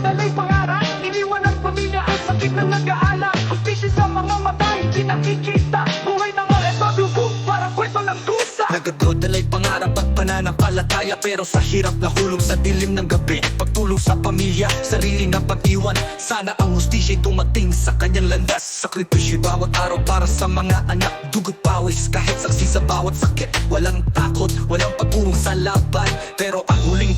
dalay pangarap. Iniwan ang pamilya ang sakit ng nag-aalala Hustisya sa mga mata, hindi nakikita Buhay ng OFW, parang kwento ng dusa. Nagdodalay pangarap at pananampalataya. Pero sa hirap na hulog sa dilim ng gabi Pagtulong sa pamilya, sarili na pag-iwan. Sana ang hustisya tumating sa kanyang landas. Sakripisyo bawat araw para sa mga anak. Dugot pawis kahit saksi sa bawat sakit. Walang takot, walang pag-uong sa laban. Pero ang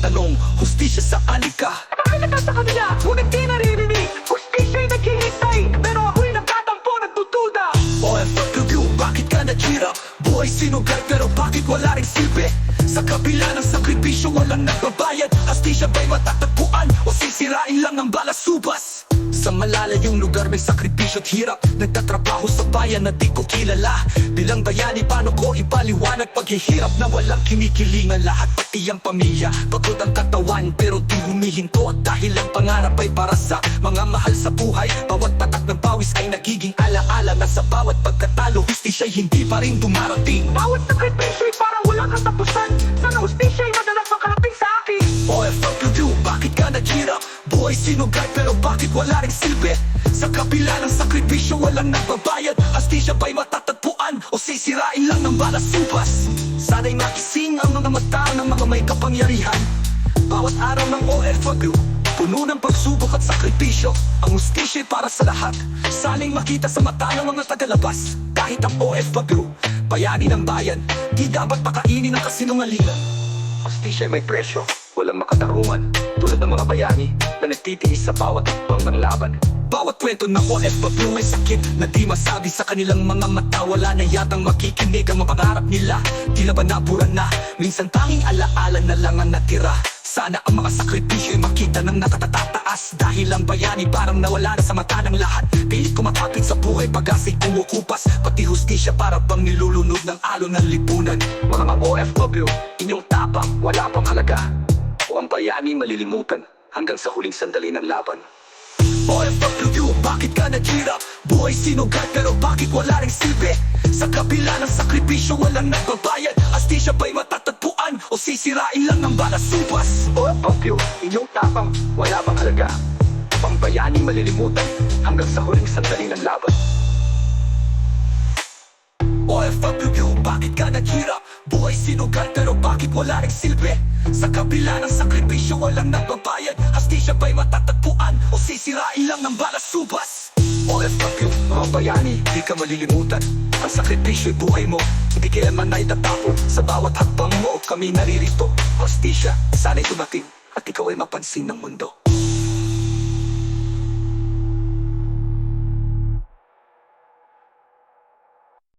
tanong, hustisya sa alika Nakakita sa kanila, ngunit di naririnig Hustisya'y naghihintay, pero ako'y nagtatampo, nagtutuda OFW, bakit ka naghirap? Buhay sinugal pero bakit wala rin silbi? Sa kabila ng sakripisyo walang nagbabayad Hastisya ba'y matatagpuan o sisirain lang ng balasubas? Sa malalayong lugar may sakripisyo at hirap. Nagtatrabaho sa bayan na di ko kilala. Bilang bayani paano ko ipaliwanag Paghihirap na walang kinikilingan Lahat pati ang pamilya? Pagod ang katawan pero di humihinto. At dahil ang pangarap ay para sa mga mahal sa buhay Bawat patak ng pawis ay nagiging alaala Na sa bawat pagkatalo. Hustisya'y hindi pa rin dumarating. Bawat sakripisyo'y parang walang Buhay sinugal pero bakit wala rin silbi? Sa kabila ng sakripisyo walang nagbabayad. Hastisya ba'y matatagpuan o sisirain lang ng balasubas? Sana'y makising ang mga mata ng mga may kapangyarihan. Bawat araw ng OFW Puno ng pagsubok at sakripisyo. Ang hustisya'y para sa lahat. Saling makita sa mata ng mga tagalabas. Kahit ang OFW, bayani ng bayan. Di dapat pakainin ang kasinungalingan. Hostisya ay may presyo, walang makatarungan Tulad ng mga bayani na nagtitiis sa bawat hakbang ng laban. Bawat kwento ng OFW may sakit na di masabi sa kanilang mga mata? Wala na yatang makikinig ang mga pangarap nila. Tila ba nabura na, minsan tanging alaala na lang ang natira. Sana ang mga sakripisyo ay makita ng nakatatataas Dahil ang bayani parang nawala na sa mata ng lahat. Pilit kumapapit sa buhay pag-asa'y kumukupas. Pati hustisya para bang nilulunod ng alon ng lipunan. Mga mga OFW, inyong tapang wala pang halaga Ang bayani malilimutan hanggang sa huling sandali ng laban OFW, bakit ka naghirap? Buhay sinugal pero bakit wala rin silbi? Sa kabila ng sakripisyo walang nagbabayad Astisya ba'y matatagpuan o sisirain lang ng balasubas? OFW, inyong tapang wala bang halaga? Pambayani malilimutan hanggang sa huling sandali ng laban OFW, bakit ka naghirap? Buhay bakit wala rin silbi? Sa kabila ng sakripisyo walang nagbabayad. Hastisya ba'y matatagpuan o sisirain lang ng balasubas? OFW, mga bayani, di ka malilimutan. Ang sakripisyo'y buhay mo Hindi kailanman na itatapo Sa bawat hakbang mo kami naririto. Hostisya, sana'y dumating At ikaw ay mapansin ng mundo